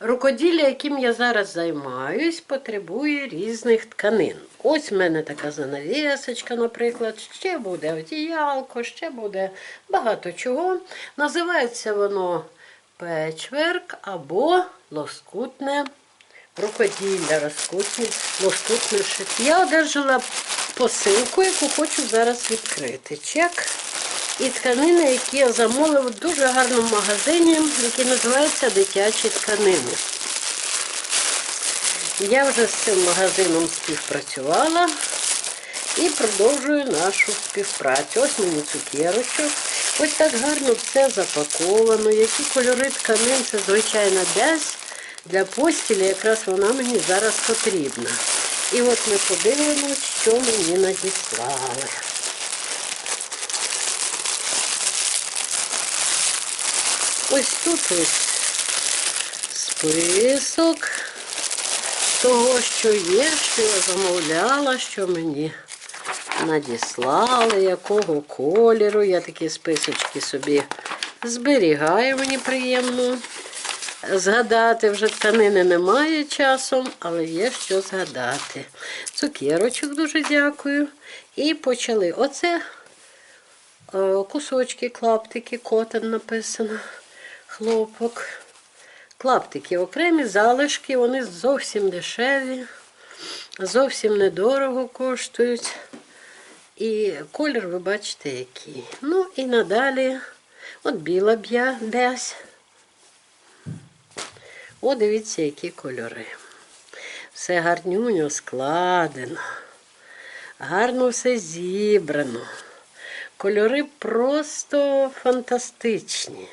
Рукоділля, яким я зараз займаюсь, потребує різних тканин. Ось в мене така занавісочка, наприклад, ще буде одіялко, ще буде багато чого. Називається воно печверк або лоскутне рукоділля, розкутне, лоскутне шит. Я одержала посилку, яку хочу зараз відкрити. Чек. І тканини, які я замовила в дуже гарному магазині, який називається Дитячі тканини. Я вже з цим магазином співпрацювала і продовжую нашу співпрацю. Ось мені цукерочок. Ось так гарно все запаковано. Які кольори тканин, це звичайна десь для постілі, якраз вона мені зараз потрібна. І от ми подивимось, що мені надіслали. Ось тут ось список того, що є, що я замовляла, що мені надіслали, якого кольору. Я такі списочки собі зберігаю, мені приємно. Згадати вже тканини немає часом, але є що згадати. Цукерочок дуже дякую. І почали. Оце е, кусочки, клаптики, котен написано, хлопок. Клаптики окремі, залишки, вони зовсім дешеві, зовсім недорого коштують. І колір ви бачите який. Ну і надалі от біла б'я десь. О, дивіться, які кольори. Все гарнюньо складено. Гарно все зібрано. Кольори просто фантастичні.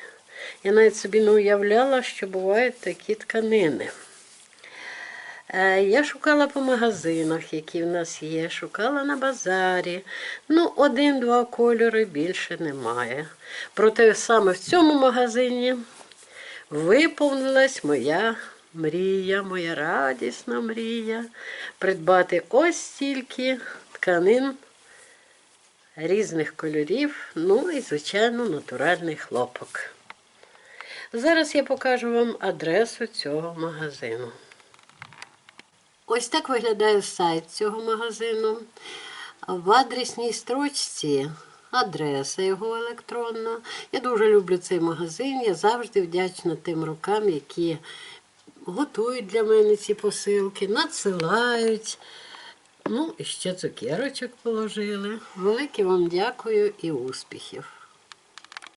Я навіть собі не уявляла, що бувають такі тканини. Е, Я шукала по магазинах, які в нас є, шукала на базарі. Ну, один-два кольори більше немає. Проте саме в цьому магазині виповнилась моя мрія, моя радісна мрія придбати ось стільки тканин різних кольорів, ну і, звичайно, натуральний хлопок. Зараз я покажу вам адресу цього магазину. Ось так виглядає сайт цього магазину. В адресній строчці адреса його електронна. Я дуже люблю цей магазин. Я завжди вдячна тим рукам, які готують для мене ці посилки, надсилають. Ну, і ще цукерочок положили. Велике вам дякую і успіхів!